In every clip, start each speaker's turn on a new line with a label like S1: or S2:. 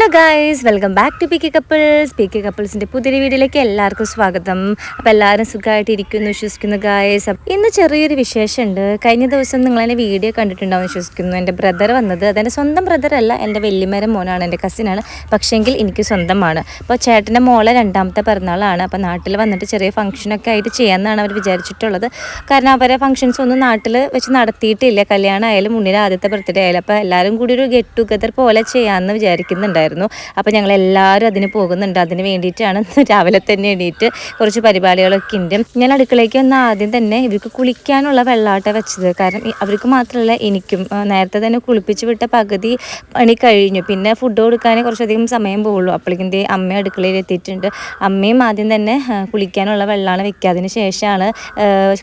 S1: Hello guys welcome back to P K couples P K കപ്പിൾസിന്റെ പുതിയൊരു വീഡിയോയിലേക്ക് എല്ലാവർക്കും സ്വാഗതം. അപ്പോൾ എല്ലാവരും സുഖമായിട്ട് ഇരിക്കുന്നു വിശ്വസിക്കുന്നു ഗായ്സ് ഇന്ന് ചെറിയൊരു വിശേഷമുണ്ട്. കഴിഞ്ഞ ദിവസം നിങ്ങൾ എന്റെ വീഡിയോ കണ്ടിട്ടുണ്ടാവും വിശ്വസിക്കുന്നു. എന്റെ ബ്രദർ വന്നത് അതെന്റെ സ്വന്തം ബ്രദർ അല്ല എന്റെ വല്യമ്മേരെ മോനാണ് എന്റെ കസിനാണ് പക്ഷേങ്കിൽ എനിക്ക് സ്വന്തമാണ്. അപ്പോൾ ചേട്ടന്റെ മോളെ രണ്ടാമത്തെ പിറന്നാളാണ്. അപ്പോൾ നാട്ടിൽ വന്നിട്ട് ചെറിയ ഫംഗ്ഷനൊക്കെ ആയിട്ട് ചെയ്യാമെന്നാണ് അവർ വിചാരിച്ചിട്ടുള്ളത്. കാരണം അവരെ ഫംഗ്ഷൻസ് ഒന്നും നാട്ടിൽ വെച്ച് നടത്തിയിട്ടില്ല. കല്യാണം ആയാലും മുന്നിൽ ആദ്യത്തെ ബർത്ത്ഡേ ആയാലും. അപ്പോൾ എല്ലാവരും കൂടി ഒരു ഗെറ്റ് ടുഗദർ പോലെ ചെയ്യാമെന്ന് വിചാരിക്കുന്നുണ്ടായിരുന്നു. അപ്പോൾ ഞങ്ങൾ എല്ലാവരും അതിന് പോകുന്നുണ്ട്. അതിന് വേണ്ടിയിട്ടാണ് രാവിലെ തന്നെ എണീറ്റ് കുറച്ച് പരിപാടികളൊക്കെ ഉണ്ട്. ഞാൻ അടുക്കളയ്ക്ക് വന്ന ആദ്യം തന്നെ ഇവർക്ക് കുളിക്കാനുള്ള വെള്ളാട്ട വെച്ചത്. കാരണം അവർക്ക് മാത്രമല്ല എനിക്കും നേരത്തെ തന്നെ കുളിപ്പിച്ച് വിട്ട പകുതി പണി കഴിഞ്ഞു. പിന്നെ ഫുഡ് കൊടുക്കാനേ കുറച്ചധികം സമയം പോകുള്ളൂ അപ്പോഴേക്കും ദേ അമ്മ അടുക്കളയിൽ എത്തിയിട്ടുണ്ട്. അമ്മയും ആദ്യം തന്നെ കുളിക്കാനുള്ള വെള്ളമാണ് വെക്കുക. അതിന് ശേഷമാണ്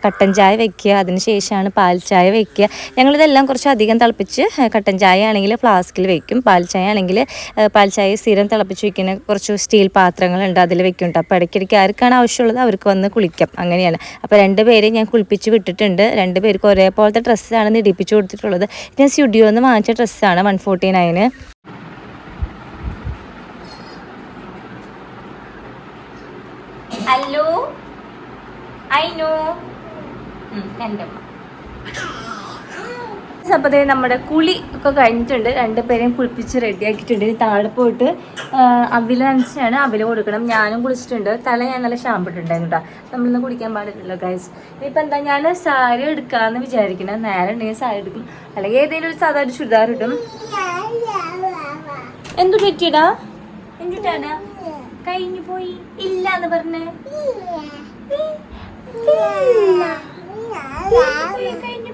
S1: കട്ടൻ ചായ വെക്കുക. അതിന് ശേഷമാണ് പാൽ ചായ വെക്കുക. ഞങ്ങളിതെല്ലാം കുറച്ച് അധികം തിളപ്പിച്ച് കട്ടൻ ചായ ആണെങ്കിൽ ഫ്ലാസ്കിൽ വെക്കും. പാൽ ചായ ആണെങ്കിൽ പാൽ ചായ സ്ഥിരം തിളപ്പിച്ച് വെക്കുന്ന കുറച്ച് സ്റ്റീൽ പാത്രങ്ങളുണ്ട് അതിൽ വെക്കുന്നുണ്ട്. അപ്പോൾ ഇടയ്ക്കിടയ്ക്ക് ആർക്കാണ് ആവശ്യമുള്ളത് അവർക്ക് വന്ന് കുളിക്കാം. അങ്ങനെയാണ്. അപ്പോൾ രണ്ട് പേരെ ഞാൻ കുളിപ്പിച്ച് വിട്ടിട്ടുണ്ട്. രണ്ട് പേർക്ക് ഒരേപോലത്തെ ഡ്രസ്സാണ് നിടിപ്പിച്ച് കൊടുത്തിട്ടുള്ളത്. ഞാൻ സ്റ്റുഡിയോ നിന്ന് വാങ്ങിച്ച ഡ്രസ്സാണ് one forty nine. Hello? I know? എന്റെ അമ്മ. അപ്പോൾ ദേ നമ്മുടെ കുളി ഒക്കെ കഴിഞ്ഞിട്ടുണ്ട് രണ്ടുപേരെയും കുളിപ്പിച്ച് റെഡിയാക്കിയിട്ടുണ്ട് ഇനി താഴെ പോയിട്ട് അവിൽ നനച്ചാണ് അവിൽ കൊടുക്കണം ഞാനും കുളിച്ചിട്ടുണ്ട് തല ഞാൻ നല്ല ഷാമ്പിട്ടുണ്ടായിരുന്നു കേട്ടോ നമ്മളിന്ന് കുടിക്കാൻ പാടില്ലല്ലോ ഗൈസ് ഇനിയിപ്പോൾ എന്താ ഞാൻ സാരി എടുക്കാമെന്ന് വിചാരിക്കണം നേരെ ഉണ്ടെങ്കിൽ സാരി എടുക്കും അല്ലെങ്കിൽ ഏതെങ്കിലും ഒരു സാധാരണ ചുരിദാർ ഇടും എന്തു പറ്റിയടാ എന്തിട്ടാണ് കഴിഞ്ഞു പോയി ഇല്ല എന്ന് പറഞ്ഞേ കഴിഞ്ഞു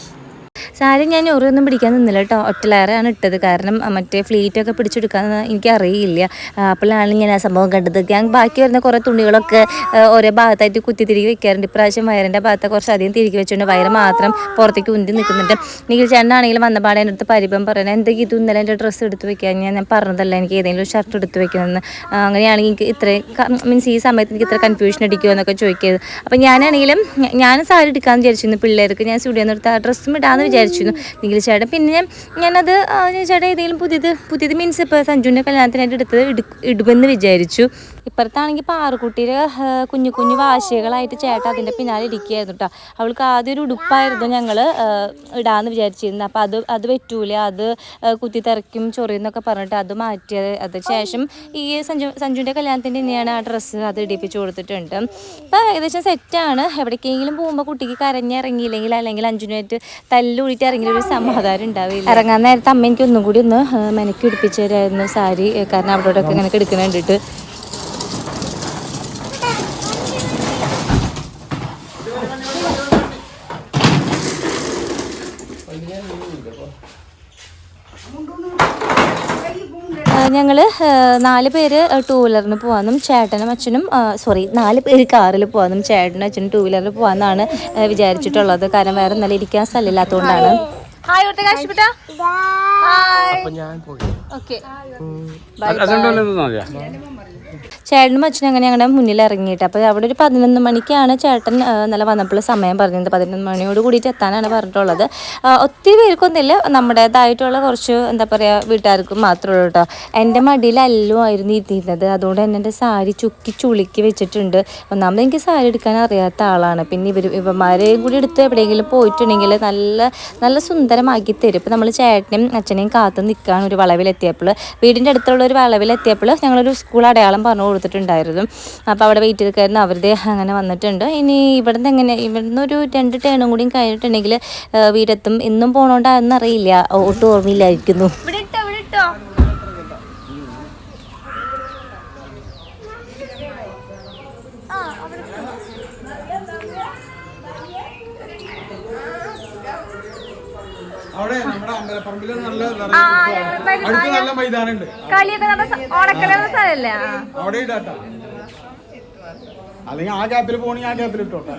S1: സാരി ഞാൻ ഒരൊന്നും പിടിക്കാൻ നിന്നില്ല കേട്ടോ. ഒറ്റലേറെയാണ് ഇട്ടത്. കാരണം മറ്റേ ഫ്ലീറ്റൊക്കെ പിടിച്ചെടുക്കാൻ എനിക്കറിയില്ല. അപ്പോഴാണ് ഞാൻ ആ സംഭവം കണ്ടത്. ഞാൻ ബാക്കി വരുന്ന കുറേ തുണികളൊക്കെ ഓരോ ഭാഗത്തായിട്ട് കുത്തി തിരികെ വെക്കാറുണ്ട്. ഇപ്രാവശ്യം വയറിന്റെ ഭാഗത്ത് കുറച്ച് അധികം തിരികെ വെച്ചുകൊണ്ട് വയറ് മാത്രം പുറത്തേക്ക് ഉന്തി നിൽക്കുന്നുണ്ട്. എനിക്ക് ചേട്ടനാണെങ്കിലും വന്ന പാടെ എന്റെ അടുത്ത് പരിഭം പറയണേ എന്തെങ്കിലും ഇത് ഇന്നലെ എന്റെ ഡ്രസ്സ് എടുത്ത് വെക്കാൻ? ഞാൻ പറഞ്ഞതല്ല എനിക്ക് ഏതെങ്കിലും ഷർട്ട് എടുത്ത് വെക്കണമെന്ന്. അങ്ങനെയാണെങ്കിൽ എനിക്ക് ഇത്രയും മീൻസ് ഈ സമയത്ത് എനിക്ക് ഇത്ര കൺഫ്യൂഷൻ അടിക്കുമോ എന്നൊക്കെ ചോദിക്കരുത്. അപ്പം ഞാനാണെങ്കിലും ഞാൻ സാരി എടുക്കാമെന്ന് വിചാരിച്ചിരുന്നു പിള്ളേർക്ക്. ഞാൻ സ്റ്റുഡിയോ ആ ഡ്രസ്സും ഇടാമെന്ന് വിചാരിച്ചിരുന്നു നിഖിൽ ചേട്ടൻ. പിന്നെ ഞാനത് ചേട്ടൻ ഏതെങ്കിലും പുതിയത് പുതിയത് മീൻസ് ഇപ്പോൾ സഞ്ജുവിന്റെ കല്യാണത്തിനായിട്ട് എടുത്തത് ഇടു ഇടുമെന്ന് വിചാരിച്ചു. ഇപ്പുറത്താണെങ്കിൽ പാറുകുട്ടിയുടെ ആ, കുഞ്ഞു കുഞ്ഞു വാശികളായിട്ട് ചേട്ടൻ അതിന്റെ പിന്നാലെ ഇരിക്കുകയായിരുന്നു കേട്ടോ അവൾക്ക് ആദ്യം ഒരു ഉടുപ്പായിരുന്നു ഞങ്ങൾ ഇടാമെന്ന് വിചാരിച്ചിരുന്നത്. അപ്പോൾ അത് അത് പറ്റൂല അത് ആ, കുത്തി തിറക്കും ചൊറിയെന്നൊക്കെ പറഞ്ഞിട്ട് അത് മാറ്റിയത് അത് ശേഷം ഈ സഞ്ജു സഞ്ജുവിന്റെ കല്യാണത്തിന്റെ തന്നെയാണ് ആ ഡ്രസ്സ് അത് ഇടിപ്പിച്ച് കൊടുത്തിട്ടുണ്ട്. അപ്പോൾ ഏകദേശം സെറ്റാണ് എവിടേക്കെങ്കിലും പോകുമ്പോൾ കുട്ടിക്ക് കരഞ്ഞിറങ്ങിയില്ലെങ്കിൽ അല്ലെങ്കിൽ അഞ്ചുനായിട്ട് തല്ലൂടിയിട്ട് ഇറങ്ങിയ ഒരു സമാധാനം ഉണ്ടാവില്ല. ഇറങ്ങാൻ നേരത്തെ അമ്മ എനിക്ക് ഒന്നും കൂടി ഒന്ന് മെനക്കി പിടിപ്പിച്ചു തരായിരുന്നു സാരി കാരണം അവിടെ ഇങ്ങനെ എടുക്കണ ഞങ്ങൾ നാല് പേര് ടൂ വീലറിന് പോകാമെന്നും ചേട്ടനും അച്ഛനും സോറി നാല് പേര് കാറിൽ പോകാമെന്നും ചേട്ടനും അച്ഛനും ടൂ വീലറിൽ പോകാമെന്നാണ് വിചാരിച്ചിട്ടുള്ളത്. കാരണം വേറെ നല്ല ഇരിക്കാൻ സ്ഥലമില്ലാത്തതുകൊണ്ടാണ് ഹായ് ഓക്കെ ചേട്ടനും അച്ഛനും അങ്ങനെ ഞങ്ങളുടെ മുന്നിൽ ഇറങ്ങിയിട്ട് അപ്പോൾ അവിടെ ഒരു പതിനൊന്ന് മണിക്കാണ് ചേട്ടൻ നല്ല വന്നപ്പോൾ സമയം പറഞ്ഞത്. പതിനൊന്ന് മണിയോട് കൂടിയിട്ട് എത്താനാണ് പറഞ്ഞിട്ടുള്ളത്. ഒത്തിരി പേർക്കൊന്നുമില്ല. നമ്മുടേതായിട്ടുള്ള കുറച്ച് എന്താ പറയുക വീട്ടുകാർക്ക് മാത്രമേ ഉള്ളൂ കേട്ടോ. എന്റെ മടിയിലല്ലോ ആയിരുന്നു ഇരുന്നിരുന്നത് അതുകൊണ്ട് തന്നെ എന്റെ സാരി ചുക്കി ചുളുക്കി വെച്ചിട്ടുണ്ട്. ഒന്നാമത് എനിക്ക് സാരി എടുക്കാൻ അറിയാത്ത ആളാണ്. പിന്നെ ഇവർ ഇവന്മാരെയും കൂടി എടുത്ത് എവിടെയെങ്കിലും പോയിട്ടുണ്ടെങ്കിൽ നല്ല നല്ല സുന്ദരമാക്കി തരും. ഇപ്പോൾ നമ്മൾ ചേട്ടനും അച്ഛനെയും കാത്ത് നിൽക്കാൻ ഒരു വളവിലെത്തിയപ്പോൾ. വീടിന്റെ അടുത്തുള്ള ഒരു വളവിലെത്തിയപ്പോൾ ഞങ്ങളൊരു സ്കൂൾ അടയാളം പറഞ്ഞു കൊടുത്തിട്ടുണ്ടായിരുന്നു. അപ്പോൾ അവിടെ വെയിറ്റ് ചെയ്തിട്ടായിരുന്നു അവരുടെ അങ്ങനെ വന്നിട്ടുണ്ട്. ഇനി ഇവിടുന്ന് എങ്ങനെ? ഇവിടുന്ന് ഒരു രണ്ട് ടേണും കൂടി കഴിഞ്ഞിട്ടുണ്ടെങ്കിൽ വീടെത്തും. ഇന്നും പോകണോണ്ടാന്നറിയില്ല ഒട്ടും ഓർമ്മയില്ലായിരിക്കുന്നു ഇവിടെ ഇട്ടോ ഇവിടെ ഇട്ടോ
S2: അവിടെ നമ്മുടെ അമ്പലപ്പറമ്പിൽ നല്ല നിറയെ അടുത്ത് നല്ല മൈതാനുണ്ട്
S1: കളിയൊക്കെ
S2: അവിടെ ഇടാട്ടോ. അല്ലെങ്കിൽ ആ ഗ്യാപ്പിൽ പോണെങ്കിൽ ആ ഗ്യാപ്പിൽ ഇട്ടോട്ടെ.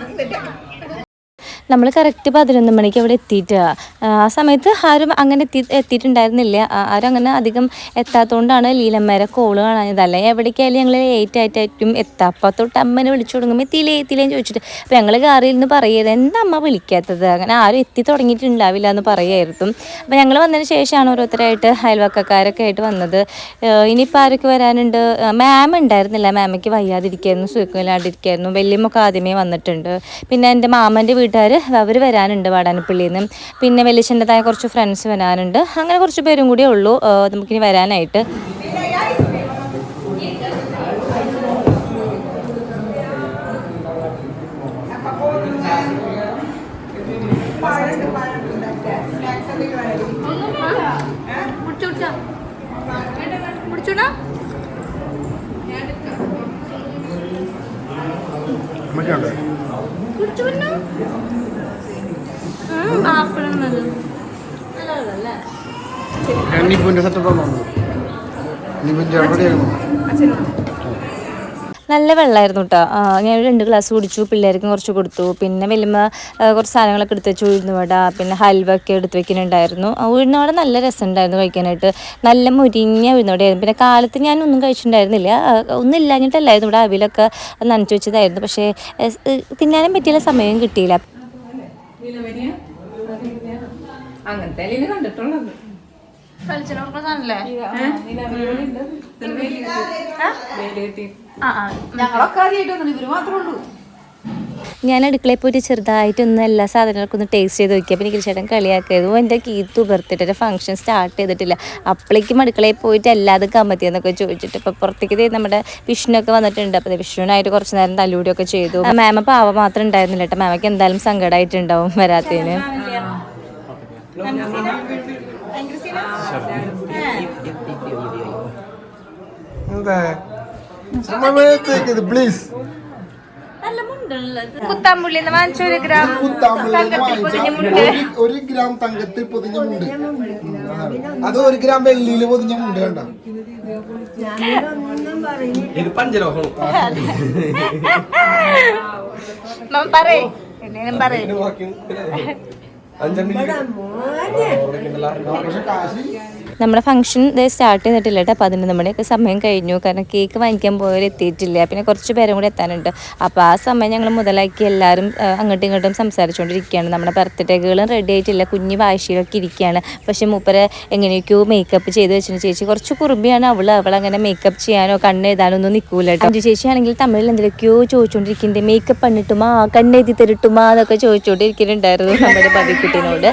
S1: നമ്മൾ കറക്റ്റ് പതിനൊന്ന് മണിക്ക് അവിടെ എത്തിയിട്ട്. ആ സമയത്ത് ആരും അങ്ങനെ എത്തി എത്തിയിട്ടുണ്ടായിരുന്നില്ല. ആരും അങ്ങനെ അധികം എത്താത്തതുകൊണ്ടാണ് ലീലമ്മേരെ കോൾ കാണാഞ്ഞത്. അല്ലെങ്കിൽ എവിടേക്കായാലും ഞങ്ങൾ ലേറ്റ് ആയിട്ടായിരിക്കും എത്താം. അപ്പോൾ തൊട്ട് അമ്മനെ വിളിച്ചു തുടങ്ങുമ്പോൾ എത്തിയില്ലേ എത്തിയില്ലേന്ന് ചോദിച്ചിട്ട് അപ്പോൾ ഞങ്ങൾ കാറിൽ നിന്ന് പറയത് എന്താ അമ്മ വിളിക്കാത്തത്? അങ്ങനെ ആരും എത്തി തുടങ്ങിയിട്ടുണ്ടാവില്ല എന്ന് പറയായിരുന്നു. അപ്പോൾ ഞങ്ങൾ വന്നതിന് ശേഷമാണ് ഓരോരുത്തരായിട്ട് അയൽവക്കക്കാരൊക്കെ ആയിട്ട് വന്നത്. ഇനിയിപ്പോൾ ആരൊക്കെ വരാനുണ്ട്? മാം ഉണ്ടായിരുന്നില്ല. മാമയ്ക്ക് വയ്യാതിരിക്കായിരുന്നു സുഖമില്ലാണ്ടിരിക്കായിരുന്നു. വലിയമ്മൊക്കെ ആദ്യമേ വന്നിട്ടുണ്ട്. പിന്നെ എന്റെ മാമന്റെ വീട്ടുകാർ അവർ വരാനുണ്ട് വാടാനപ്പള്ളിയിൽ നിന്ന് പിന്നെ വലിയച്ഛന്റെതായ കുറച്ച് ഫ്രണ്ട്സ് വരാനുണ്ട്. അങ്ങനെ കുറച്ച് പേരും കൂടിയേ ഉള്ളൂ. നമുക്കിനി വരാനായിട്ട്. നല്ല വെള്ളമായിരുന്നു കേട്ടോ ഞാൻ രണ്ട് ഗ്ലാസ് കുടിച്ചു. പിള്ളേർക്കും കുറച്ച് കൊടുത്തു. പിന്നെ വലിയ കുറച്ച് സാധനങ്ങളൊക്കെ എടുത്ത് വെച്ചു. ഉഴുന്നുവട പിന്നെ ഹൽവ ഒക്കെ എടുത്ത് വെക്കുന്നുണ്ടായിരുന്നു ആ, ഉഴുന്നുവട നല്ല രസമുണ്ടായിരുന്നു കഴിക്കാനായിട്ട്. നല്ല മുരിഞ്ഞ ഉഴുന്നവടയായിരുന്നു പിന്നെ കാലത്ത് ഞാൻ ഒന്നും കഴിച്ചിട്ടുണ്ടായിരുന്നില്ല. ഒന്നും ഇല്ലാഞ്ഞിട്ടല്ലായിരുന്നു. ഇവിടെ അവിലൊക്കെ നനച്ചു വെച്ചതായിരുന്നു. പക്ഷേ തിന്നാനും പറ്റിയ സമയം കിട്ടിയില്ല.
S3: അങ്ങനത്തെ കണ്ടിട്ടുള്ളത്. ഞങ്ങളൊക്കെ ഇവർ മാത്രമേ ഉള്ളൂ.
S1: ഞാൻ അടുക്കളയിൽ പോയിട്ട് ചെറുതായിട്ടൊന്ന് എല്ലാ സാധനങ്ങൾക്കും ഒന്ന് ടേസ്റ്റ് ചെയ്ത് നോക്കി. അപ്പോൾ എനിക്ക് ചേട്ടൻ കളിയാക്കിയത്. എന്റെ കീത്തു ഒരു ഫംഗ്ഷൻ സ്റ്റാർട്ട് ചെയ്തിട്ടില്ല. അപ്പോഴേക്കും അടുക്കളയിൽ പോയിട്ട് എല്ലാതും കമ്മത്തിയെന്നൊക്കെ ചോദിച്ചിട്ട് ഇപ്പോൾ പുറത്തേക്ക് ദേ നമ്മുടെ വിഷ്ണുവൊക്കെ വന്നിട്ടുണ്ട്. അപ്പോൾ വിഷ്ണുവിനായിട്ട് കുറച്ച് നേരം തല്ലുകൂടിയൊക്കെ ചെയ്തു. മാമ പാവ മാത്രം ഉണ്ടായിരുന്നില്ല കേട്ടോ. മാമയ്ക്ക് എന്തായാലും സങ്കടമായിട്ടുണ്ടാവും വരാത്തതിന്
S2: എന്താ? പ്ലീസ്
S1: വാങ്ങിച്ചൊരു ഗ്രാം
S2: ഒരു ഗ്രാം തങ്കത്തിൽ പൊതിഞ്ഞ മുണ്ട്. അത് ഒരു ഗ്രാം വെള്ളിയിൽ പൊതിഞ്ഞ മുണ്ട് കണ്ട.
S4: ഇത് പഞ്ചലോഹം.
S1: പറയേ.
S2: പക്ഷെ കാശ്
S1: നമ്മുടെ ഫംഗ്ഷൻ സ്റ്റാർട്ട് ചെയ്തിട്ടില്ല കേട്ടോ പതിനൊന്ന് മണിയൊക്കെ സമയം കഴിഞ്ഞു. കാരണം കേക്ക് വാങ്ങിക്കാൻ പോയവർ എത്തിയിട്ടില്ല. പിന്നെ കുറച്ച് പേരും കൂടി എത്താനുണ്ട്. അപ്പോൾ ആ സമയം ഞങ്ങൾ മുതലാക്കി എല്ലാവരും അങ്ങോട്ടും ഇങ്ങോട്ടും സംസാരിച്ചുകൊണ്ടിരിക്കുകയാണ് നമ്മുടെ ബർത്ത്ഡേകളും റെഡി ആയിട്ടില്ല. കുഞ്ഞ് വാശിയിലൊക്കെ ഇരിക്കുകയാണ്. പക്ഷേ മൂപ്പരെ എങ്ങനെയൊക്കെയോ മേക്കപ്പ് ചെയ്ത് വെച്ചിട്ട് ചേച്ചി കുറച്ച് കുറുമ്പിയാണ്. അവൾ അവൾ അങ്ങനെ മേക്കപ്പ് ചെയ്യാനോ കണ്ണ് എഴുതാനോ ഒന്നും നിൽക്കൂല കേട്ടോ. അഞ്ചു ചേച്ചി ആണെങ്കിൽ തമിഴിൽ എന്തൊക്കെയോ ചോദിച്ചുകൊണ്ടിരിക്കുന്നുണ്ട് മേക്കപ്പ് പണിട്ടുമാ? കണ്ണെഴുതി തരട്ടുമാ? എന്നൊക്കെ ചോദിച്ചുകൊണ്ടിരിക്കുന്നുണ്ടായിരുന്നു നമ്മുടെ പതിക്കുട്ടിനോട്.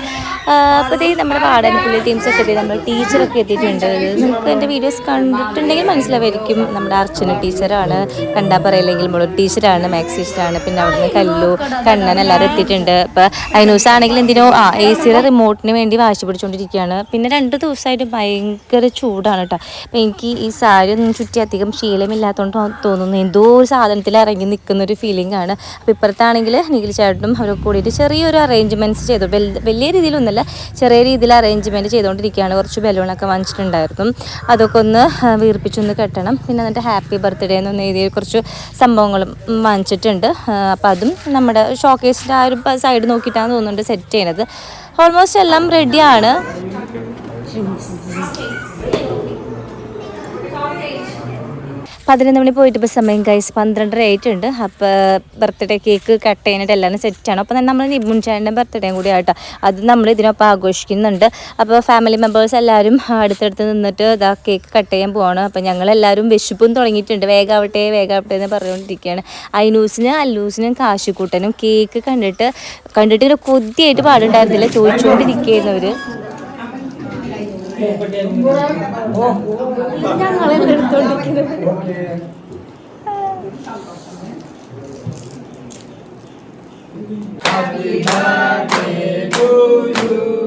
S1: അപ്പോൾ ദേ നമ്മുടെ വാടനപ്പള്ളി ടീംസ് ഒക്കെ ദേ നമ്മുടെ ടീച്ചറൊക്കെ എത്തിയിട്ടുണ്ട്. നമുക്ക് എന്റെ വീഡിയോസ് കണ്ടിട്ടുണ്ടെങ്കിൽ മനസ്സിലാവായിരിക്കും നമ്മുടെ അർച്ചന ടീച്ചറാണ് കണ്ടാൽ പറയില്ലെങ്കിൽ മുളു ടീച്ചറാണ് മാത്സ് ടീച്ചറാണ്. പിന്നെ അവിടുന്ന് കല്ലു കണ്ണൻ എല്ലാവരും എത്തിയിട്ടുണ്ട്. അപ്പോൾ അതിനൂസ് ആണെങ്കിൽ എന്തിനോ ആ എ സിയുടെ റിമോട്ടിന് വേണ്ടി വാശി പിടിച്ചുകൊണ്ടിരിക്കുകയാണ് പിന്നെ രണ്ട് ദിവസമായിട്ട് ഭയങ്കര ചൂടാണ് കേട്ടോ അപ്പോൾ എനിക്ക് ഈ സാരി ഒന്നും ചുറ്റി അധികം ശീലമില്ലാത്തതുകൊണ്ട് തോന്നുന്നു. എന്തോ ഒരു സാധനത്തിൽ ഇറങ്ങി നിൽക്കുന്ന ഒരു ഫീലിംഗ് ആണ്. അപ്പോൾ ഇപ്പുറത്താണെങ്കിൽ നിഖിൽ ചേട്ടനും അവരൊക്കെ കൂടിയിട്ട് ചെറിയൊരു അറേഞ്ച്മെന്റ്സ് ചെയ്തു. വലിയ രീതിയിലൊന്നുമല്ല ചെറിയ രീതിയിൽ അറേഞ്ച്മെന്റ് ചെയ്തുകൊണ്ടിരിക്കുകയാണ് കുറച്ച് ബലൂണൊക്കെ വാങ്ങിച്ചിട്ടുണ്ടായിരുന്നു അതൊക്കെ ഒന്ന് വീർപ്പിച്ചൊന്ന് കെട്ടണം. പിന്നെ എന്നിട്ട് ഹാപ്പി ബർത്ത്ഡേ എന്നൊന്ന് എഴുതിയ കുറച്ച് സംഭവങ്ങളും വാങ്ങിച്ചിട്ടുണ്ട് അപ്പോൾ അതും നമ്മുടെ ഷോക്കേസിന്റെ ആ ഒരു സൈഡ് നോക്കിയിട്ടാണ് തോന്നുന്നുണ്ട് സെറ്റ് ചെയ്യണത്. ഓൾമോസ്റ്റ് എല്ലാം റെഡിയാണ് പതിനൊന്ന് മണി പോയിട്ട് ഇപ്പോൾ സമയം കൈസ് പന്ത്രണ്ടര ആയിട്ടുണ്ട്. അപ്പോൾ ബർത്ത്ഡേ കേക്ക് കട്ട് ചെയ്യാനായിട്ട് സെറ്റ് സെറ്റാണ് അപ്പോൾ നമ്മൾ നിബുൺ ചാന്റെ ബർത്ത്ഡേയും കൂടി ആട്ടോ. അത് നമ്മൾ ഇതിനൊപ്പം ആഘോഷിക്കുന്നുണ്ട്. അപ്പോൾ ഫാമിലി മെമ്പേഴ്സ് എല്ലാവരും അടുത്തടുത്ത് നിന്നിട്ട് ഇതാ കേക്ക് കട്ട് ചെയ്യാൻ പോവാണ്. അപ്പോൾ ഞങ്ങളെല്ലാവരും വിശപ്പും തുടങ്ങിയിട്ടുണ്ട്. വേഗാവട്ടെ വേഗാവട്ടെ എന്ന് പറഞ്ഞുകൊണ്ടിരിക്കുകയാണ്. അയിനൂസിനും അല്ലൂസിനും കാശിക്കൂട്ടനും കേക്ക് കണ്ടിട്ട് കണ്ടിട്ട് ഒരു കൊതിയായിട്ട് പാടുണ്ടായിരുന്നില്ല. ചോദിച്ചുകൊണ്ടിരിക്കുകയായിരുന്നു അവർ ഞങ്ങളെല്ലാം Happy birthday to you.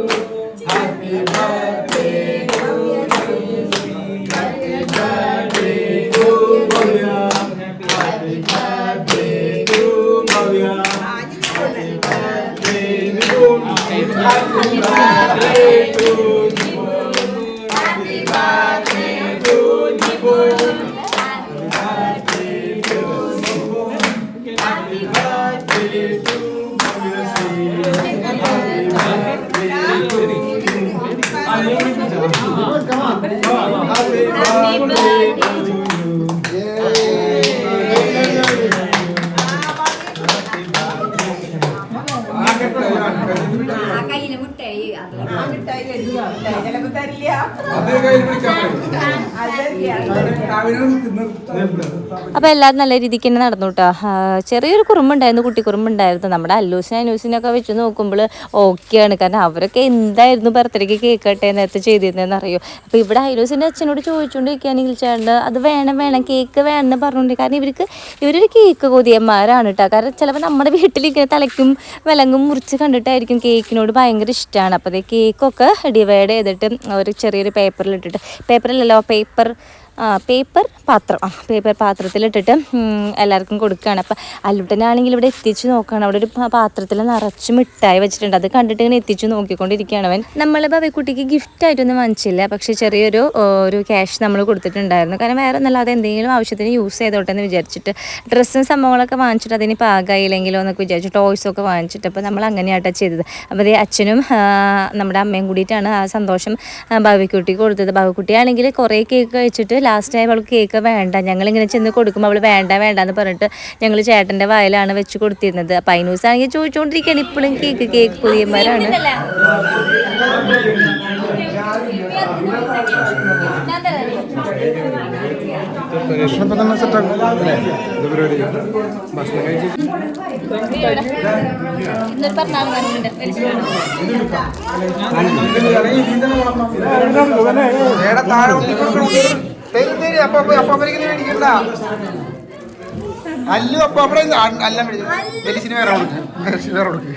S1: അത്. കയ്യിൽ പിടിക്കാൻ അപ്പോൾ എല്ലാവരും നല്ല രീതിക്ക് തന്നെ നടന്നു കേട്ടോ ചെറിയൊരു കുറുമ്പുണ്ടായിരുന്നു കുട്ടി കുറുമ്പുണ്ടായിരുന്നു. നമ്മുടെ അല്ലൂസിനും അനൂസിനൊക്കെ വെച്ച് നോക്കുമ്പോൾ ഓക്കെയാണ്. കാരണം അവരൊക്കെ എന്തായിരുന്നു ബർത്ത്ഡേക്ക് കേക്ക് കട്ടെ നേരത്തെ ചെയ്തിരുന്നതെന്ന് അറിയോ? അപ്പോൾ ഇവിടെ അയലൂസിന്റെ അച്ഛനോട് ചോദിച്ചുകൊണ്ടിരിക്കുകയാണെങ്കിൽ ചേട്ടൻ അത് വേണം വേണം കേക്ക് വേണമെന്ന് പറഞ്ഞുകൊണ്ട് കാരണം ഇവർക്ക് ഇവരൊരു കേക്ക് കൊതിയന്മാരാണ് കേട്ടോ കാരണം ചിലപ്പോൾ നമ്മുടെ വീട്ടിലിങ്ങനെ തലയ്ക്കും വിലങ്ങും മുറിച്ച് കണ്ടിട്ടായിരിക്കും കേക്കിനോട് ഭയങ്കര ഇഷ്ടമാണ് അപ്പോൾ അതേ കേക്കൊക്കെ ഡിവൈഡ് ചെയ്തിട്ട് ഒരു ചെറിയൊരു പേപ്പറിലിട്ടിട്ട് പേപ്പറിലല്ലോ പേപ്പർ പേപ്പർ പാത്രം. ആ പേപ്പർ പാത്രത്തിലിട്ടിട്ട് എല്ലാവർക്കും കൊടുക്കുകയാണ് അപ്പം അല്ലുട്ടനാണെങ്കിൽ ഇവിടെ എത്തിച്ച് നോക്കുകയാണ് അവിടെ ഒരു പാത്രത്തിൽ നിറച്ച് മിഠായി വെച്ചിട്ടുണ്ട്. അത് കണ്ടിട്ട് ഇങ്ങനെ എത്തിച്ച് നോക്കിക്കൊണ്ടിരിക്കുകയാണ് അവൻ. നമ്മൾ ഗിഫ്റ്റ് ആയിട്ടൊന്നും വാങ്ങിച്ചില്ല. പക്ഷേ ചെറിയൊരു ഒരു ക്യാഷ് നമ്മൾ കൊടുത്തിട്ടുണ്ടായിരുന്നു. കാരണം വേറെ ഒന്നല്ലാതെ എന്തെങ്കിലും ആവശ്യത്തിന് യൂസ് ചെയ്തോട്ടെ എന്ന് വിചാരിച്ചിട്ട്. ഡ്രസ്സും സംഭവങ്ങളൊക്കെ വാങ്ങിച്ചിട്ട് അതിന് പാകമായില്ലെങ്കിലോ എന്നൊക്കെ വിചാരിച്ചു ടോയ്സൊക്കെ വാങ്ങിച്ചിട്ട്. അപ്പോൾ നമ്മൾ അങ്ങനെയാട്ടോ ചെയ്തത്. അപ്പോൾ അതേ അച്ഛനും നമ്മുടെ അമ്മയും കൂടിയിട്ടാണ് ആ സന്തോഷം ഭവിക്കുട്ടിക്ക് കൊടുത്തത്. ഭവിക്കുട്ടി ആണെങ്കിൽ കുറേ കേക്ക് കഴിച്ചിട്ട് ലാസ്റ്റ് ആയി അവൾക്ക് കേക്ക് വേണ്ട ഞങ്ങൾ ഇങ്ങനെ ചെന്ന് കൊടുക്കുമ്പോൾ അവൾ വേണ്ട വേണ്ട എന്ന് പറഞ്ഞിട്ട് ഞങ്ങൾ ചേട്ടന്റെ വായിലാണ് വെച്ച് കൊടുത്തിരുന്നത് അപ്പം അതിനൂസ് ആണെങ്കിൽ ചോദിച്ചുകൊണ്ടിരിക്കുകയാണ് ഇപ്പോഴും കേക്ക് കേക്ക് പുതിയന്മാരാണ്
S2: ഭക്ഷണം തരും അപ്പൊ അപ്പൊ അപ്പൊ അവർക്ക് മേടിക്കണ്ട. അല്ലു വെലിസിന് വേറെ കൊടുക്ക് വേറെ കൊടുക്ക്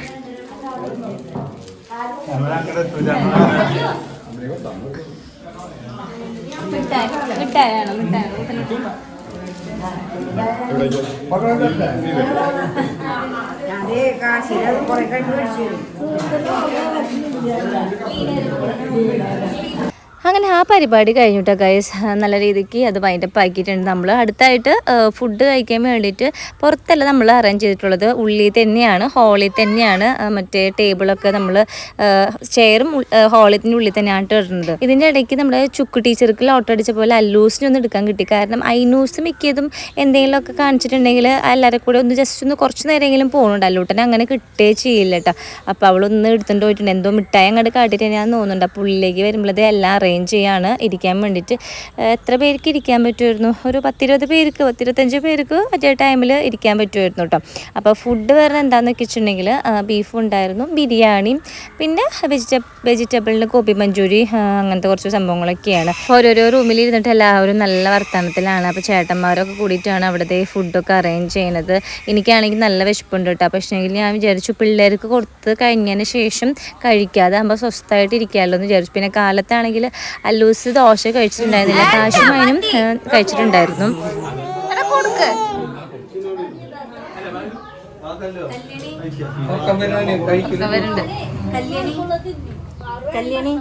S1: അങ്ങനെ ആ പരിപാടി കഴിഞ്ഞിട്ടോ ഗൈസ് നല്ല രീതിക്ക് അത് വൈൻഡപ്പ് ആക്കിയിട്ടുണ്ട്. നമ്മൾ അടുത്തായിട്ട് ഫുഡ് കഴിക്കാൻ വേണ്ടിയിട്ട് പുറത്തല്ല നമ്മൾ അറേഞ്ച് ചെയ്തിട്ടുള്ളത്. ഉള്ളിൽ തന്നെയാണ് ഹാളിൽ തന്നെയാണ് മറ്റേ ടേബിളൊക്കെ നമ്മൾ ചെയറും ഹോളിന്റെ ഉള്ളിൽ തന്നെയാണ് ഇടുന്നത് ഇതിന്റെ ഇടയ്ക്ക് നമ്മുടെ ചുക്ക് ടീച്ചർക്ക് ലോട്ടോ അടിച്ച പോലെ അല്ലൂസിനൊന്നും എടുക്കാൻ കിട്ടി. കാരണം ഐനൂസ് മിക്കതും എന്തെങ്കിലുമൊക്കെ കാണിച്ചിട്ടുണ്ടെങ്കിൽ എല്ലാവരും കൂടെ ഒന്ന് ജസ്റ്റ് ഒന്ന് കുറച്ച് നേരമെങ്കിലും പോകുന്നുണ്ട് അല്ലൂട്ടനെ അങ്ങനെ കിട്ടേ ചെയ്യില്ല കേട്ടോ അപ്പോൾ അവളൊന്ന് എടുത്തുകൊണ്ട് പോയിട്ടുണ്ട്. എന്തോ മിഠായി അങ്ങോട്ട് കാട്ടിയിട്ട് ഞാൻ തോന്നുന്നുണ്ട്. അപ്പോൾ ഉള്ളിലേക്ക് വരുമ്പോഴത് എല്ലാം അറേഞ്ച് ചെയ്യാണ് ഇരിക്കാൻ വേണ്ടിയിട്ട്. എത്ര പേർക്ക് ഇരിക്കാൻ പറ്റുമായിരുന്നു? ഒരു പത്തിരുപത് പേർക്ക് പത്തിരുപത്തഞ്ച് പേർക്ക് മറ്റേ ടൈമിൽ ഇരിക്കാൻ പറ്റുമായിരുന്നു കേട്ടോ അപ്പോൾ ഫുഡ് വേറെ എന്താണെന്ന് വെച്ചിട്ടുണ്ടെങ്കിൽ ബീഫ് ഉണ്ടായിരുന്നു ബിരിയാണിയും പിന്നെ വെജിറ്റബിൾ വെജിറ്റബിളിന് ഗോപി മഞ്ചൂരി അങ്ങനത്തെ കുറച്ച് സംഭവങ്ങളൊക്കെയാണ്. ഓരോരോ റൂമിൽ ഇരുന്നിട്ട് എല്ലാവരും നല്ല വർത്തമാനത്തിലാണ് അപ്പോൾ ചേട്ടന്മാരൊക്കെ കൂടിയിട്ടാണ് അവിടുത്തെ ഫുഡൊക്കെ അറേഞ്ച് ചെയ്യുന്നത്. എനിക്കാണെങ്കിൽ നല്ല വിശപ്പുണ്ട് കേട്ടോ പക്ഷേങ്കിൽ ഞാൻ വിചാരിച്ചു പിള്ളേർക്ക് കൊടുത്ത് കഴിഞ്ഞതിന് ശേഷം കഴിക്കാതെ ആകുമ്പോൾ സ്വസ്ഥമായിട്ട് ഇരിക്കാമല്ലോ എന്ന് വിചാരിച്ചു. പിന്നെ കാലത്താണെങ്കിൽ അല്ലൂസ് ദോശ കഴിച്ചിട്ടുണ്ടായിരുന്നില്ല. കാശുമാനും കഴിച്ചിട്ടുണ്ടായിരുന്നു.
S4: ഉറക്കം വരാന് കഴിക്കില്ല
S1: വലിയ കല്യാണി.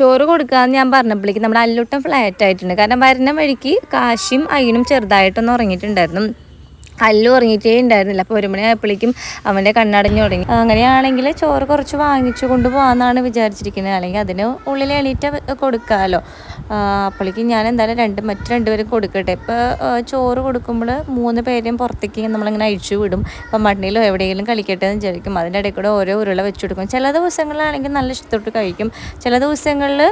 S1: ചോറ് കൊടുക്കാന്ന് ഞാൻ പറഞ്ഞപ്പോഴേക്ക് നമ്മുടെ അല്ലുട്ടം ഫ്ലാറ്റ് ആയിട്ടുണ്ട്. കാരണം വരുന്ന വഴിക്ക് കാശിയും അയിനും ചെറുതായിട്ടൊന്ന് ഉറങ്ങിയിട്ടുണ്ടായിരുന്നു. അല്ലു ഉറങ്ങിയിട്ടേ ഉണ്ടായിരുന്നില്ല. അപ്പോൾ ഒരു മണിയായപ്പോഴേക്കും അവന്റെ കണ്ണടഞ്ഞു തുടങ്ങി. അങ്ങനെയാണെങ്കിൽ ചോറ് കുറച്ച് വാങ്ങിച്ചു കൊണ്ടുപോകാമെന്നാണ് വിചാരിച്ചിരിക്കുന്നത്. അല്ലെങ്കിൽ അതിന് ഉള്ളിൽ എണീറ്റ് കൊടുക്കാമല്ലോ അപ്പോഴേക്കും ഞാൻ എന്തായാലും രണ്ട് മറ്റ് രണ്ടുപേരും കൊടുക്കട്ടെ. ഇപ്പോൾ ചോറ് കൊടുക്കുമ്പോൾ മൂന്ന് പേരെയും പുറത്തേക്ക് നമ്മളിങ്ങനെ അഴിച്ചു വിടും. ഇപ്പം മണ്ണിലോ എവിടെയെങ്കിലും കളിക്കട്ടെ എന്ന് വിചാരിക്കും. അതിന്റെ ഇടയിൽ കൂടെ ഓരോ ഉരുള വെച്ച് കൊടുക്കും. ചില ദിവസങ്ങളിലാണെങ്കിൽ നല്ല ഇഷ്ടത്തോട്ട് കഴിക്കും. ചില ദിവസങ്ങളിൽ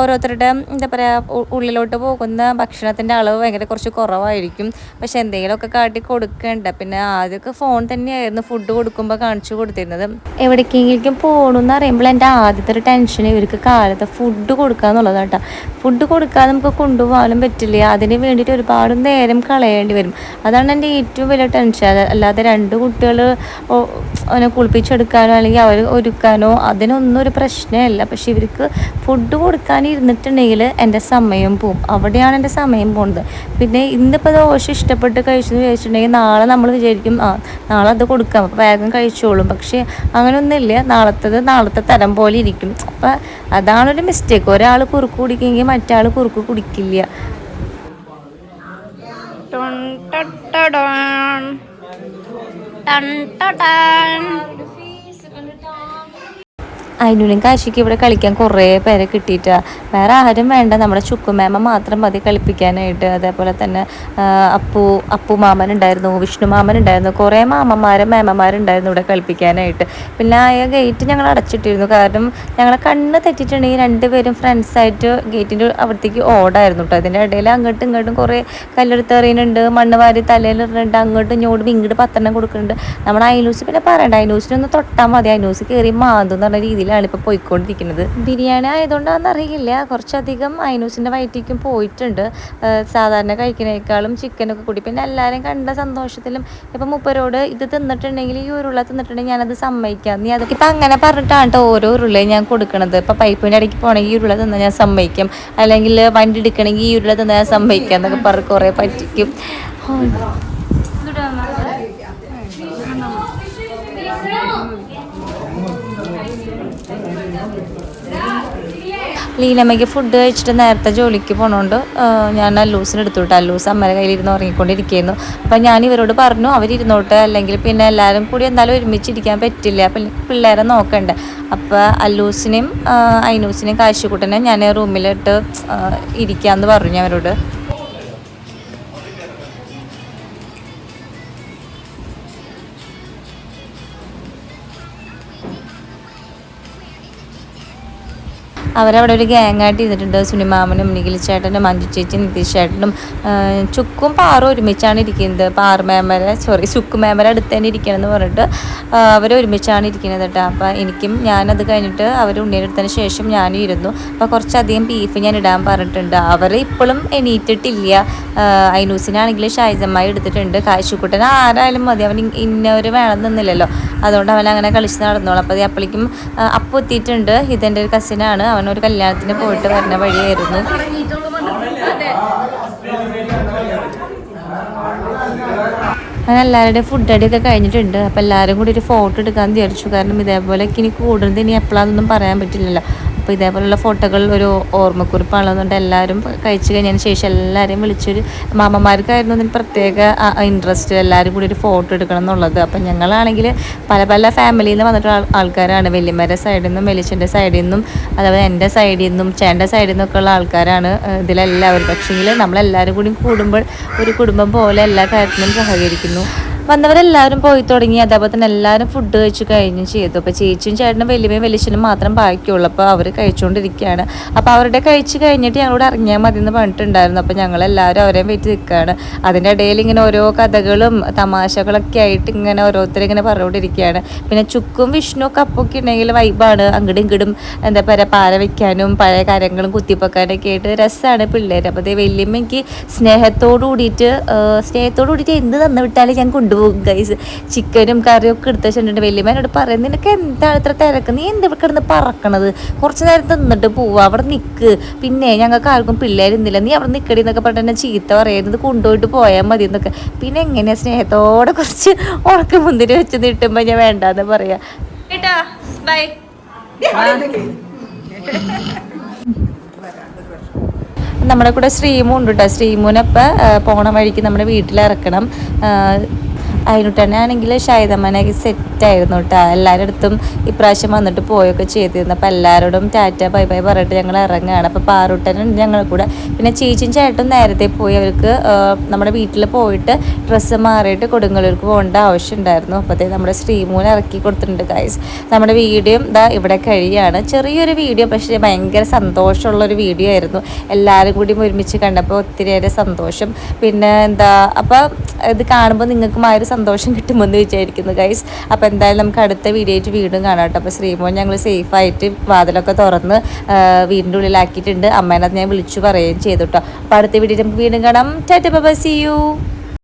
S1: ഓരോരുത്തരുടെ എന്താ പറയുക ഉള്ളിലോട്ട് പോകുന്ന ഭക്ഷണത്തിന്റെ അളവ് ഭയങ്കര കുറച്ച് കുറവായിരിക്കും. പക്ഷെ എന്തെങ്കിലുമൊക്കെ കാട്ടി കൊടുക്കേണ്ട. പിന്നെ ആദ്യമൊക്കെ ഫോൺ തന്നെയായിരുന്നു. ഫുഡ് കൊടുക്കുമ്പോൾ കാണിച്ചു കൊടുത്തിരുന്നത്. എവിടേക്കെങ്കിലും പോകണമെന്ന് അറിയുമ്പോൾ എന്റെ ആദ്യത്തെ ഒരു ടെൻഷൻ ഇവർക്ക് കാലത്ത് ഫുഡ് കൊടുക്കുക എന്നുള്ളതാണ് കേട്ടോ ഫുഡ് കൊടുക്കാതെ നമുക്ക് കൊണ്ടുപോകാനും പറ്റില്ല. അതിന് വേണ്ടിയിട്ട് ഒരുപാട് നേരം കളയേണ്ടി വരും. അതാണ് എന്റെ ഏറ്റവും വലിയ ടെൻഷൻ അല്ലാതെ രണ്ട് കുട്ടികൾ അവനെ കുളിപ്പിച്ചെടുക്കാനോ അല്ലെങ്കിൽ അവർ ഒരുക്കാനോ അതിനൊന്നും ഒരു പ്രശ്നമല്ല. പക്ഷെ ഇവർക്ക് ഫുഡ് കൊടുക്കാൻ ഇരുന്നിട്ടുണ്ടെങ്കിൽ എന്റെ സമയം പോവും. അവിടെയാണ് എന്റെ സമയം പോകുന്നത് പിന്നെ ഇന്നിപ്പോൾ ദോശ ഇഷ്ടപ്പെട്ട് കഴിച്ചെന്ന് വിചാരിച്ചിട്ടുണ്ടെങ്കിൽ വെച്ചിട്ടുണ്ടെങ്കിൽ നാളെ നമ്മൾ വിചാരിക്കും ആ നാളെ അത് കൊടുക്കാം അപ്പോൾ വേഗം കഴിച്ചോളും. പക്ഷേ അങ്ങനെയൊന്നുമില്ല നാളത്തത് നാളത്തെ തരം പോലെ ഇരിക്കും. അപ്പം അതാണൊരു മിസ്റ്റേക്ക് ഒരാൾ കുറുക്ക് കുടിക്കുമെങ്കിൽ മറ്റാൾ കുറുക്ക് കുടിക്കില്ല. അതിനുള്ളിൽ കാശിക്ക് ഇവിടെ കളിക്കാൻ കുറേ പേരെ കിട്ടിയിട്ടാ. വേറെ ആരും വേണ്ട നമ്മുടെ ചുക്കുമേമ മാത്രം മതി കളിപ്പിക്കാനായിട്ട്. അതേപോലെ തന്നെ അപ്പു അപ്പു മാമൻ ഉണ്ടായിരുന്നു വിഷ്ണു മാമൻ ഉണ്ടായിരുന്നു കുറേ മാമന്മാരും മേമന്മാരുണ്ടായിരുന്നു ഇവിടെ കളിപ്പിക്കാനായിട്ട്. പിന്നെ ആ ഗേറ്റ് ഞങ്ങൾ അടച്ചിട്ടിരുന്നു. കാരണം ഞങ്ങളെ കണ്ണ് തെറ്റിയിട്ടുണ്ടെങ്കിൽ രണ്ടുപേരും ഫ്രണ്ട്സായിട്ട് ഗേറ്റിന്റെ അവിടത്തേക്ക് ഓടായിരുന്നു കേട്ടോ അതിന്റെ ഇടയിൽ അങ്ങോട്ടും ഇങ്ങോട്ടും കുറേ കല്ലെടുത്ത് എറിയുന്നുണ്ട് മണ്ണ് വാരി തലയിലിടുന്നുണ്ട് അങ്ങോട്ടും ഇങ്ങോട്ടും ഇങ്ങോട്ട് പത്തെണ്ണം കൊടുക്കുന്നുണ്ട്. നമ്മുടെ അയനൂസ് പിന്നെ പറയണ്ട അയനൂസിനൊന്ന് തൊട്ടാൽ മതി. അയനൂസ് കയറി മാന്തും എന്ന് പറഞ്ഞ രീതിയിലാണ് ഇപ്പോൾ പോയിക്കൊണ്ടിരിക്കുന്നത്. ബിരിയാണി ആയതുകൊണ്ടാണെന്ന് അറിയില്ല. കുറച്ചധികം അയനൂസിന്റെ വയറ്റിക്കും പോയിട്ടുണ്ട്. സാധാരണ കഴിക്കുന്നതിനേക്കാളും ചിക്കനൊക്കെ കൂടി. പിന്നെ എല്ലാവരും കണ്ട സന്തോഷത്തിലും ഇപ്പം മുപ്പരോട് ഇത് തിന്നിട്ടുണ്ടെങ്കിൽ ഈ ഉരുള തിന്നിട്ടുണ്ടെങ്കിൽ ഞാനത് സമ്മതിക്കാം. നീ അത് ഇപ്പം അങ്ങനെ പറഞ്ഞിട്ടാണ് കേട്ടോ ഓരോ ഉരുളയും ഞാൻ കൊടുക്കണത്. ഇപ്പം പൈപ്പിന്റെ ഇടയ്ക്ക് പോകണമെങ്കിൽ ഈ ഉരുള തിന്നാൽ ഞാൻ സമ്മതിക്കും. അല്ലെങ്കിൽ വണ്ടി എടുക്കണമെങ്കിൽ ഈ ഉരുള തിന്നാൽ ഞാൻ സമ്മതിക്കാം എന്നൊക്കെ പറഞ്ഞ് കുറേ പറ്റിക്കും. ലീലമ്മയ്ക്ക് ഫുഡ് കഴിച്ചിട്ട് നേരത്തെ ജോലിക്ക് പോകണോണ്ട് ഞാൻ അല്ലൂസിന് എടുത്തു അല്ലൂസ് അമ്മയുടെ കയ്യിലിരുന്ന് ഉറങ്ങിക്കൊണ്ടിരിക്കുന്നു. അപ്പം ഞാൻ ഇവരോട് പറഞ്ഞു അവരിരുന്നോട്ടെ അല്ലെങ്കിൽ പിന്നെ എല്ലാവരും കൂടി എന്തായാലും ഒരുമിച്ചിരിക്കാൻ പറ്റില്ല. പിള്ളേരെ നോക്കണ്ടേ. അപ്പോൾ അല്ലൂസിനെയും അയിനൂസിനെയും കാശുകൂട്ടനെയും ഞാൻ റൂമിലിട്ട് ഇരിക്കാമെന്ന് പറഞ്ഞു അവരോട്. അവരവിടെ ഒരു ഗ്യാങ്ങായിട്ട് ഇരുന്നിട്ടുണ്ട്. സുനിമാമനും നിഖിൽ ചേട്ടനും മഞ്ജു ചേച്ചി നിതീഷ് ചേട്ടനും ചുക്കും പാറും ഒരുമിച്ചാണ് ഇരിക്കുന്നത്. പാറ മേമര സോറി ചുക്ക് മേമര അടുത്ത് തന്നെ ഇരിക്കണം എന്ന് പറഞ്ഞിട്ട് അവർ ഒരുമിച്ചാണ് ഇരിക്കുന്നത് കേട്ടോ അപ്പോൾ എനിക്കും ഞാനത് കഴിഞ്ഞിട്ട് അവർ ഉണ്ണിയെടുത്തതിന് ശേഷം ഞാനും ഇരുന്നു. അപ്പോൾ കുറച്ചധികം ബീഫ് ഞാൻ ഇടാൻ പറഞ്ഞിട്ടുണ്ട്. അവർ ഇപ്പോഴും എണീറ്റിട്ടില്ല. ഐനൂസിനാണെങ്കിൽ ഷായിസമ്മായി എടുത്തിട്ടുണ്ട്. കാശുക്കുട്ടൻ ആരായാലും മതി. അവൻ ഇന്നവർ വേണം നിന്നില്ലല്ലോ. അതുകൊണ്ട് അവൻ അങ്ങനെ കളിച്ച് നടന്നോളാം. അപ്പോൾ അപ്പോഴേക്കും അപ്പൊ എത്തിയിട്ടുണ്ട് ഇതെന്റെ ഒരു കസിനാണ് അവൻ ഒരു കല്യാണത്തിന് പോയിട്ട് വരുന്ന വഴിയായിരുന്നു. അങ്ങനെ എല്ലാവരുടെയും ഫുഡ് അടിയൊക്കെ കഴിഞ്ഞിട്ടുണ്ട്. അപ്പോൾ എല്ലാവരും കൂടി ഒരു ഫോട്ടോ എടുക്കാൻ വിചാരിച്ചു. കാരണം ഇതേപോലെ ഇനി കൂടുന്നത് ഇനി എപ്പോഴാണെന്നൊന്നും പറയാൻ പറ്റില്ലല്ലോ. അപ്പോൾ ഇതേപോലുള്ള ഫോട്ടോകൾ ഒരു ഓർമ്മക്കുറിപ്പാണെന്നുണ്ട് എല്ലാവരും കഴിച്ചു കഴിഞ്ഞതിന് ശേഷം എല്ലാവരെയും വിളിച്ചൊരു മാമന്മാർക്കായിരുന്നു അതിന് പ്രത്യേക ഇൻട്രസ്റ്റ് എല്ലാവരും കൂടി ഒരു ഫോട്ടോ എടുക്കണം എന്നുള്ളത്. അപ്പം ഞങ്ങളാണെങ്കിൽ പല പല ഫാമിലിയിൽ നിന്ന് വന്നിട്ടുള്ള ആൾ- ആൾക്കാരാണ്. വല്യമ്മയുടെ സൈഡിൽ നിന്നും വെലിച്ചന്റെ സൈഡിൽ നിന്നും അതേപോലെ എന്റെ സൈഡിൽ നിന്നും ചേട്ടന്റെ സൈഡിൽ നിന്നൊക്കെ ഉള്ള ആൾക്കാരാണ് ഇതിലെല്ലാവരും. പക്ഷേങ്കിൽ നമ്മളെല്ലാവരും കൂടി കൂടുമ്പോൾ ഒരു കുടുംബം പോലെ എല്ലാ കാര്യത്തിനും സഹകരിക്കുന്നു. വന്നവരെല്ലാവരും പോയി തുടങ്ങി. അതേപോലെ തന്നെ എല്ലാവരും ഫുഡ് കഴിച്ച് കഴിഞ്ഞ് ചെയ്തു. അപ്പോൾ ചേച്ചിയും ചേട്ടനും വലിയമ്മയും വലിയച്ഛനും മാത്രം ബാക്കിയുള്ളൂ. അപ്പോൾ അവർ കഴിച്ചുകൊണ്ടിരിക്കുകയാണ് അപ്പോൾ അവരുടെ കഴിച്ച് കഴിഞ്ഞിട്ട് ഞങ്ങളോട് ഇറങ്ങിയാൽ മതി എന്ന് പറഞ്ഞിട്ടുണ്ടായിരുന്നു. അപ്പോൾ ഞങ്ങളെല്ലാവരും അവരെയും വെയിറ്റ് നിൽക്കുകയാണ് അതിന്റെ ഇടയിൽ ഇങ്ങനെ ഓരോ കഥകളും തമാശകളൊക്കെ ആയിട്ട് ഇങ്ങനെ ഓരോരുത്തരും ഇങ്ങനെ പറഞ്ഞുകൊണ്ടിരിക്കുകയാണ്. പിന്നെ ചുക്കും വിഷ്ണു കപ്പൊക്കെ ഉണ്ടെങ്കിൽ വൈബാണ് അങ്ങടും ഇങ്ങടും എന്താ പറയുക പാര വയ്ക്കാനും പഴയ കാര്യങ്ങളും കുത്തിപ്പൊക്കാനൊക്കെ ആയിട്ട് രസമാണ് പിള്ളേർ അപ്പോൾ അതേ വലിയമ്മയ്ക്ക് സ്നേഹത്തോടു കൂടിയിട്ട് സ്നേഹത്തോടു കൂടിയിട്ട് എന്ത് തന്നു വിട്ടാലും ഞാൻ കൊണ്ടുപോകും. ഗൈസ് ചിക്കനും കറിയും ഒക്കെ എടുത്ത് വെച്ചിട്ടുണ്ട്. വലിയമ്മേനോട് പറയും നിനക്ക് എന്താണ് ഇത്ര തിരക്ക്? നീ എന്ത് കിടന്ന് പറക്കണത്? കുറച്ച് നേരം തിന്നിട്ട് പോവാ അവിടെ നിൽക്ക് പിന്നെ ഞങ്ങൾക്ക് ആർക്കും പിള്ളേരിന്നില്ല നീ അവിടെ നിൽക്കടി എന്നൊക്കെ പറഞ്ഞിട്ട് എന്നെ ചീത്ത പറയുന്നത് കൊണ്ടുപോയിട്ട് പോയാൽ മതി എന്നൊക്കെ. പിന്നെ എങ്ങനെയാ സ്നേഹത്തോടെ കുറച്ച് ഉണക്ക മുന്തിരി വെച്ച് നീട്ടുമ്പോൾ ഞാൻ വേണ്ടാന്ന് പറയാ. ബൈ നമ്മുടെ കൂടെ ശ്രീമു ഉണ്ട് കേട്ടോ ശ്രീമുനപ്പം പോണ വഴിക്ക് നമ്മുടെ വീട്ടിലിറക്കണം. അതിനുട്ടനെ ആണെങ്കിൽ ഷൈതമ്മനൊക്കെ സെറ്റായിരുന്നു കേട്ടോ എല്ലാവരുടെ അടുത്തും ഇപ്രാവശ്യം വന്നിട്ട് പോയൊക്കെ ചെയ്തിരുന്നു. അപ്പോൾ എല്ലാവരോടും ടാറ്റ ബൈ ബൈ പറഞ്ഞിട്ട് ഞങ്ങൾ ഇറങ്ങുകയാണ് അപ്പോൾ പാറുട്ടനുണ്ട് ഞങ്ങളുടെ കൂടെ. പിന്നെ ചേച്ചിയും ചേട്ടനും നേരത്തെ പോയി. അവർക്ക് നമ്മുടെ വീട്ടിൽ പോയിട്ട് ഡ്രസ്സ് മാറിയിട്ട് കൊടുങ്ങല്ലൂർക്ക് പോകേണ്ട ആവശ്യം ഉണ്ടായിരുന്നു അപ്പോഴത്തേ നമ്മുടെ ശ്രീമൂനെ ഇറക്കി കൊടുത്തിട്ടുണ്ട് ഗൈസ് നമ്മുടെ വീഡിയോ ഇതാ ഇവിടെ കഴിയാണ്. ചെറിയൊരു വീഡിയോ പക്ഷേ ഭയങ്കര സന്തോഷമുള്ളൊരു വീഡിയോ ആയിരുന്നു. എല്ലാവരും കൂടി ഒരുമിച്ച് കണ്ടപ്പോൾ ഒത്തിരിയേറെ സന്തോഷം. പിന്നെ എന്താ അപ്പോൾ ഇത് കാണുമ്പോൾ നിങ്ങൾക്കും ആ ഒരു സന്തോഷം കിട്ടുമെന്ന് വിചാരിക്കുന്നു ഗൈസ് അപ്പോൾ എന്തായാലും നമുക്ക് അടുത്ത വീഡിയോയിട്ട് വീണ്ടും കാണാം കേട്ടോ. അപ്പോൾ ശ്രീമോൻ ഞങ്ങൾ സേഫായിട്ട് വാതിലൊക്കെ തുറന്ന് വീടിന്റെ ഉള്ളിലാക്കിയിട്ടുണ്ട്. അമ്മേനത് ഞാൻ വിളിച്ചു പറയുകയും ചെയ്തു കേട്ടോ. അപ്പോൾ അടുത്ത വീഡിയോ നമുക്ക് വീണ്ടും കാണാം. Tata by C U